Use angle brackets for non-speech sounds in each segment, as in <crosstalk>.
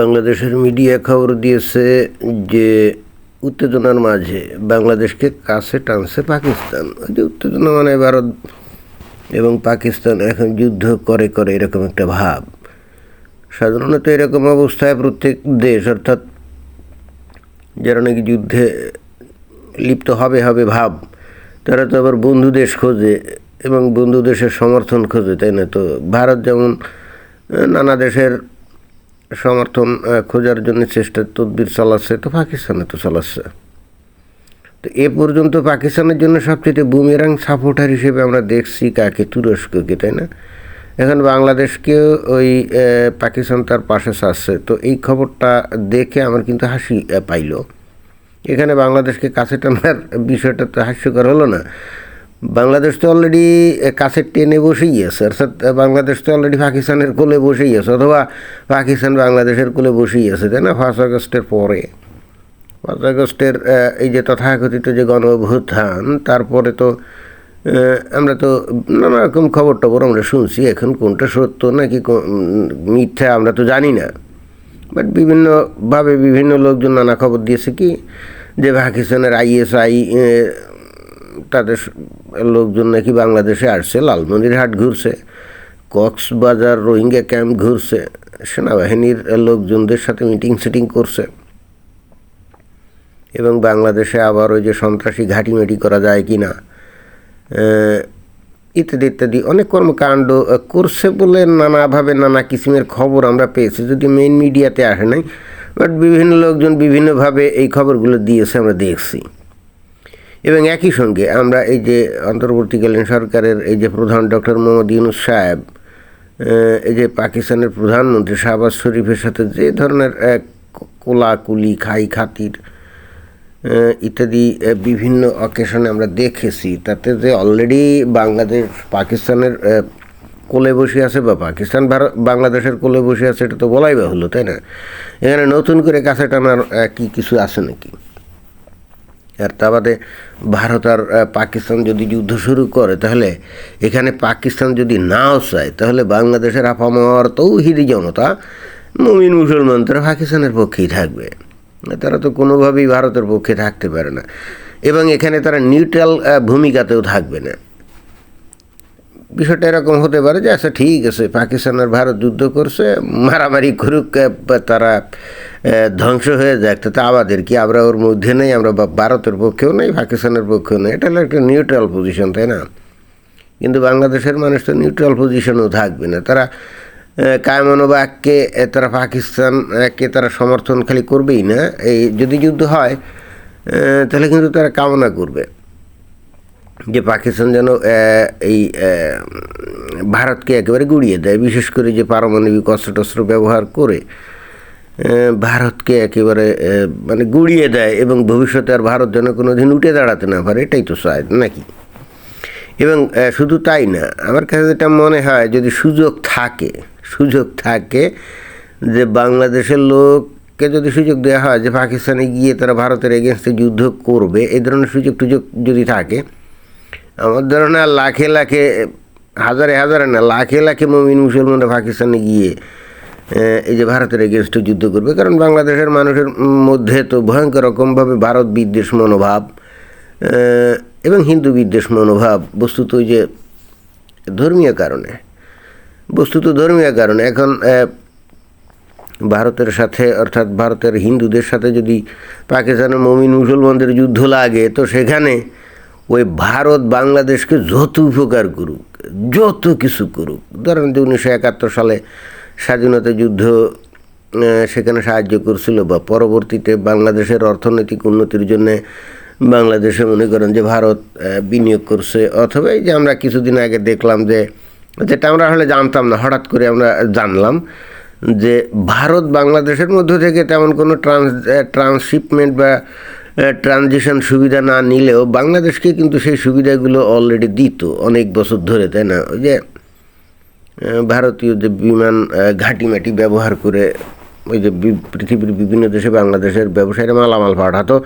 বাংলাদেশের মিডিয়া খবর দিয়েছে যে উত্তেজনার মাঝে বাংলাদেশকে কাছে টানছে পাকিস্তান। যে উত্তেজনা মানে ভারত এবং পাকিস্তান এখন যুদ্ধ করে করে এরকম একটা ভাব। সাধারণত এরকম অবস্থায় প্রত্যেক দেশ, অর্থাৎ যারা নাকি যুদ্ধে লিপ্ত হবে হবে ভাব, তারা তো আবার বন্ধু দেশ খোঁজে এবং বন্ধু দেশের সমর্থন খোঁজে, তাই না? তো ভারত যেমন নানা দেশের সমর্থন খোঁজার জন্য চেষ্টা, তদবির চালাচ্ছে, তো পাকিস্তানে তো চালাচ্ছে। তো এ পর্যন্ত পাকিস্তানের জন্য সবচেয়ে বুমেরাং সাপোর্টার হিসেবে আমরা দেখছি কাকে, তুরস্ককে, তাই না? এখন বাংলাদেশকেও ওই পাকিস্তান তার পাশে চাচ্ছে। তো এই খবরটা দেখে আমার কিন্তু হাসি পাইলো। এখানে বাংলাদেশকে কাছে টানার বিষয়টা তো হাস্যকর হলো না। বাংলাদেশ তো অলরেডি কাছের টেনে বসেই আছে, অর্থাৎ বাংলাদেশ তো অলরেডি পাকিস্তানের কোলে বসেই আছে, অথবা পাকিস্তান বাংলাদেশের কোলে বসেই আছে, তাই না? ফার্স্ট আগস্টের পরে। পাঁচ আগস্টের এই যে তথাকথিত যে গণ অভ্যুত্থান তারপরে তো আমরা তো নানা রকম খবর টবর আমরা শুনছি, এখন কোনটা সত্য নাকি মিথ্যা আমরা তো জানি না। বাট বিভিন্নভাবে বিভিন্ন লোকজন নানা খবর দিয়েছে কি, যে পাকিস্তানের আইএসআই তাদের লোকজন নাকি বাংলাদেশে আসছে, লালমনিরহাট ঘুরছে, কক্সবাজার রোহিঙ্গা ক্যাম্প ঘুরছে, সেনাবাহিনীর লোকজনদের সাথে মিটিং সিটিং করছে। এবং বাংলাদেশে আবার ওই যে সন্ত্রাসী ঘাঁটিমেটি করা যায় কি না ইত্যাদি ইত্যাদি অনেক কর্মকাণ্ড করছে বলে নানাভাবে নানা কিসিমের খবর আমরা পেয়েছি, যদি মেইন মিডিয়াতে আসে নাই বাট বিভিন্ন লোকজন বিভিন্নভাবে এই খবরগুলো দিয়েছে, আমরা দেখছি। এবং একই সঙ্গে আমরা এই যে অন্তর্বর্তীকালীন সরকারের এই যে প্রধান ডক্টর মোহাম্মদ ইউনুস সাহেব এই যে পাকিস্তানের প্রধানমন্ত্রী শাহবাজ শরীফের সাথে যে ধরনের কোলাকুলি খাই খাতির ইত্যাদি বিভিন্ন অকেশনে আমরা দেখেছি, তাতে যে অলরেডি বাংলাদেশ, পাকিস্তানের কোলে বসে আছে বা পাকিস্তান, ভারত, বাংলাদেশের কোলে বসে আছে, এটা তো বলাই বাহুল্য, তাই না? এখানে নতুন করে কাছে টানার কি কিছু আছে নাকি? আর তা বাদে ভারত আর পাকিস্তান যদি যুদ্ধ শুরু করে, তাহলে এখানে পাকিস্তান যদি নাও চায়, তাহলে বাংলাদেশের আপামর তৌহিদি জনতা, মুমিন মুসলমান তারা পাকিস্তানের পক্ষেই থাকবে। তারা তো কোনোভাবেই ভারতের পক্ষে থাকতে পারে না। এবং এখানে তারা নিউট্রাল ভূমিকাতেও থাকবে না। বিষয়টা এরকম হতে পারে যে আচ্ছা ঠিক আছে, পাকিস্তান আর ভারত যুদ্ধ করছে, মারামারি করুক তারা ধ্বংস হয়ে যাক, তাতে আমাদের কি? আমরা ওর মধ্যে নেই, আমরা ভারতের পক্ষেও নেই, পাকিস্তানের পক্ষেও নেই। এটা হলো একটা নিউট্রাল পজিশন তাই না? কিন্তু বাংলাদেশের মানুষ তো নিউট্রাল পজিশনেও থাকবে না। তারা কায়মনোবাগকে তারা পাকিস্তান পাকিস্তানকে তারা সমর্থন খালি করবেই না। এই যদি যুদ্ধ হয় তাহলে কিন্তু তারা কামনা করবে যে পাকিস্তান যেন এই ভারতকে একেবারে গুড়িয়ে দেয়, বিশেষ করে যে পারমাণবিক অস্ত্র ব্যবহার করে। ভারতকে একেবারে মানে গুড়িয়ে দেয় এবং ভবিষ্যতে আর ভারত যেন কোনো দিন উঠে দাঁড়াতে না পারে, এটাই তো চায় নাকি? এবং শুধু তাই না, আমার কাছে যেটা মনে হয়, যদি সুযোগ থাকে সুযোগ থাকে যে বাংলাদেশের লোককে যদি সুযোগ দেওয়া হয় যে পাকিস্তানে গিয়ে তারা ভারতের এগেনস্টে যুদ্ধ করবে, এই ধরনের সুযোগ টুযোগ যদি থাকে, আমার ধারণা লাখে লাখে, হাজারে হাজারে না, লাখে লাখে মমিন মুসলমানরা পাকিস্তানে গিয়ে এই যে ভারতের এগেনস্টে যুদ্ধ করবে। কারণ বাংলাদেশের মানুষের মধ্যে তো ভয়ঙ্কর রকমভাবে ভারত বিদ্বেষ মনোভাব এবং হিন্দু বিদ্বেষ মনোভাব বস্তুত ওই যে ধর্মীয় কারণে। বস্তুত ধর্মীয় কারণে। এখন ভারতের সাথে, অর্থাৎ ভারতের হিন্দুদের সাথে যদি পাকিস্তানের মমিন মুসলমানদের যুদ্ধ লাগে, তো সেখানে ওই ভারত বাংলাদেশকে যত উপকার করুক, যত কিছু করুক, ধরেন যে উনিশশো একাত্তর সালে স্বাধীনতা যুদ্ধ সেখানে সাহায্য করছিল বা পরবর্তীতে বাংলাদেশের অর্থনৈতিক উন্নতির জন্য বাংলাদেশে মনে করেন যে ভারত বিনিয়োগ করছে। অথবা এই যে আমরা কিছুদিন আগে দেখলাম যে, যেটা আমরা হলে জানতাম না, হঠাৎ করে আমরা জানলাম যে ভারত বাংলাদেশের মধ্য থেকে তেমন কোনো ট্রান্স ট্রান্সশিপমেন্ট বা ট্রানজিশন সুবিধা না নিলেও বাংলাদেশকে কিন্তু সেই সুবিধাগুলো অলরেডি দিত অনেক বছর ধরে, তাই না? ওই যে ভারতীয় যে বিমান ঘাঁটিমাটি ব্যবহার করে ওই যে পৃথিবীর বিভিন্ন দেশে বাংলাদেশের ব্যবসায়ীরা মালামাল পাঠাতো।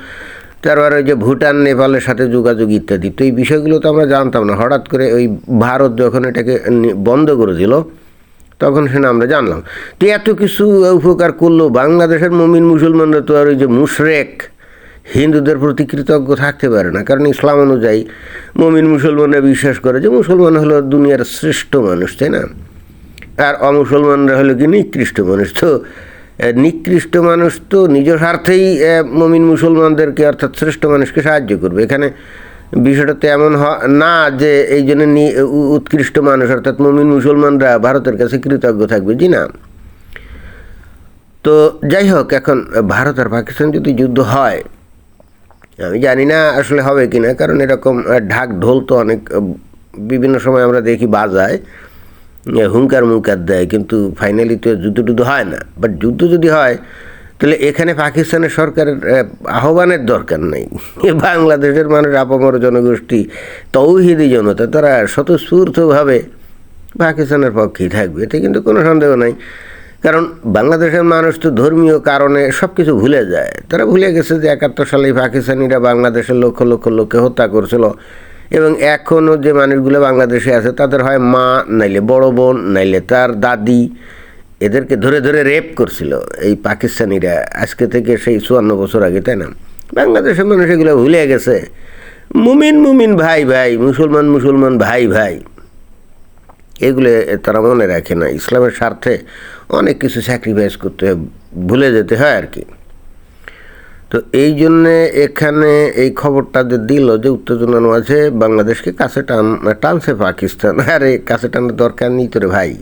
তারপর ওই যে ভুটান, নেপালের সাথে যোগাযোগ ইত্যাদি। তো এই বিষয়গুলো তো আমরা জানতাম না। হঠাৎ করে ওই ভারত যখন এটাকে বন্ধ করে দিল, তখন সেটা আমরা জানলাম। তো এত কিছু উপকার করল বাংলাদেশের মমিন মুসলমানরা তো আর ওই যে মুশরেক হিন্দুদের প্রতি কৃতজ্ঞ থাকতে পারে না। কারণ ইসলাম অনুযায়ী মমিন মুসলমানরা বিশ্বাস করে যে মুসলমান হলো দুনিয়ার শ্রেষ্ঠ মানুষ, তাই না? আর অমুসলমানরা হলো কি নিকৃষ্ট মানুষ। তো নিকৃষ্ট মানুষ তো নিজ স্বার্থেই মমিন মুসলমানদেরকে অর্থাৎ শ্রেষ্ঠ মানুষকে সাহায্য করবে। এখানে বিষয়টা তো এমন না যে এই জন্য উৎকৃষ্ট মানুষ অর্থাৎ মমিন মুসলমানরা ভারতের কাছে কৃতজ্ঞ থাকবে। জি না। তো, যাই হোক, এখন ভারত আর পাকিস্তান যদি যুদ্ধ হয় আমি জানি না আসলে হবে কি না কারণ এরকম ঢাক ঢোল তো অনেক বিভিন্ন সময় আমরা দেখি বাজায় হুঙ্কার মুঙ্কার দেয়, কিন্তু ফাইনালি তো যুদ্ধ টুদ্ধ হয় না। বাট যুদ্ধ যদি হয়, তাহলে এখানে পাকিস্তানের সরকারের আহ্বানের দরকার নেই। বাংলাদেশের মানুষ আপামর জনগোষ্ঠী, তৌহিদি জনতা, তারা স্বতঃস্ফূর্তভাবে পাকিস্তানের পক্ষেই থাকবে এতে কিন্তু কোনো সন্দেহ নাই। কারণ বাংলাদেশের মানুষ তো ধর্মীয় কারণে সব কিছু ভুলে যায়। তারা ভুলে গেছে যে একাত্তর সালে পাকিস্তানিরা বাংলাদেশের লক্ষ লক্ষ লোককে হত্যা করছিল এবং এখনও যে মানুষগুলো বাংলাদেশে আছে তাদের হয় মা, নাইলে বড় বোন, নাইলে তার দাদি, এদেরকে ধরে ধরে রেপ করছিল এই পাকিস্তানিরা আজকে থেকে সেই চুয়ান্ন বছর আগে, তাই না? বাংলাদেশের মানুষ এগুলো ভুলে গেছে। মুমিন মুমিন, ভাই ভাই, মুসলমান মুসলমান, ভাই ভাই। এগুলো তারা মনে রাখে না। ইসলামের স্বার্থে অনেক কিছু স্যাক্রিফাইস করতে ভুলে যেতে হয় আর কি। তো এই জন্যে এখানে এই খবরটা যে দিল যে উত্তেজনার মাঝে বাংলাদেশকে কাছে টান, টানছে পাকিস্তান। <laughs> আরে, কাছে টানার দরকার নেই তোরে ভাই।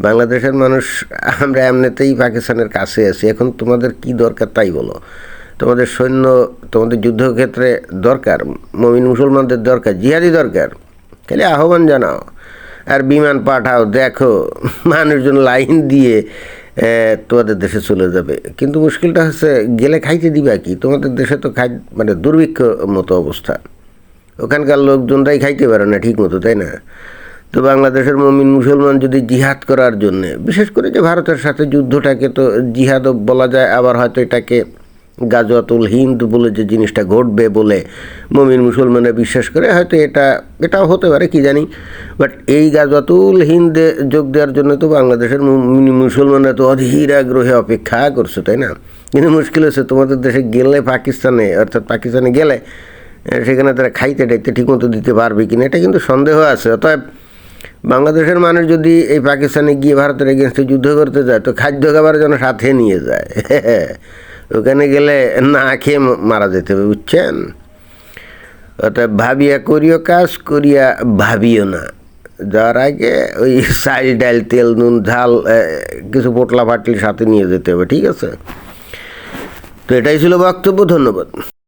বাংলাদেশের মানুষ, আমরা এমনিতেই পাকিস্তানের কাছে আছি। এখন তোমাদের কি দরকার তাই বলো। তোমাদের সৈন্য, তোমাদের যুদ্ধক্ষেত্রে দরকার, মমিন মুসলমানদের দরকার, জিহাদি দরকার। খালি আহ্বান জানাও। আর বিমান পাঠাও, দেখো, মানুষজন লাইন দিয়ে তোমাদের দেশে চলে যাবে। কিন্তু মুশকিলটা হচ্ছে, গেলে খাইতে দিবা কি? তোমাদের দেশে তো খাই মানে দুর্ভিক্ষ মতো অবস্থা। ওখানকার লোকজনরাই খাইতে পারে না ঠিক মতো তাই না? তো বাংলাদেশের মমিন মুসলমান যদি জিহাদ করার জন্য, বিশেষ করে যে ভারতের সাথে যুদ্ধটাকে তো জিহাদও বলা যায়, আবার হয়তো এটাকে গাজওয়াতুল হিন্দ বলে যে জিনিসটা ঘটবে বলে মমিন মুসলমানরা বিশ্বাস করে, হয়তো এটা, এটাও হতে পারে, কি জানি। বাট এই গাজওয়াতুল হিন্দে যোগ দেওয়ার জন্য তো বাংলাদেশের মুসলমানরা তো অধীর আগ্রহে অপেক্ষা করছে, তাই না? কিন্তু মুশকিল হচ্ছে, তোমাদের দেশে গেলে পাকিস্তানে, অর্থাৎ পাকিস্তানে গেলে সেখানে তারা খাইতে টাইতে ঠিকমতো দিতে পারবে কিনা, এটা কিন্তু সন্দেহ আছে। অতএব বাংলাদেশের মানুষ যদি এই পাকিস্তানে গিয়ে ভারতের এগেনস্টে যুদ্ধ করতে যায়, তো খাদ্য খাবার যেন সাথে নিয়ে যায়। <laughs> ওখানে গেলে না খেয়ে মারা যেতে হবে, বুঝছেন? অর্থাৎ ভাবিয়া করিও কাজ, করিয়া ভাবিও না। যাওয়ার আগে ওই চাল, ডাল, তেল, নুন, ঝাল কিছু পোটলা ফাটলি সাথে নিয়ে যেতে হবে, ঠিক আছে? তো এটাই ছিল বক্তব্য, ধন্যবাদ।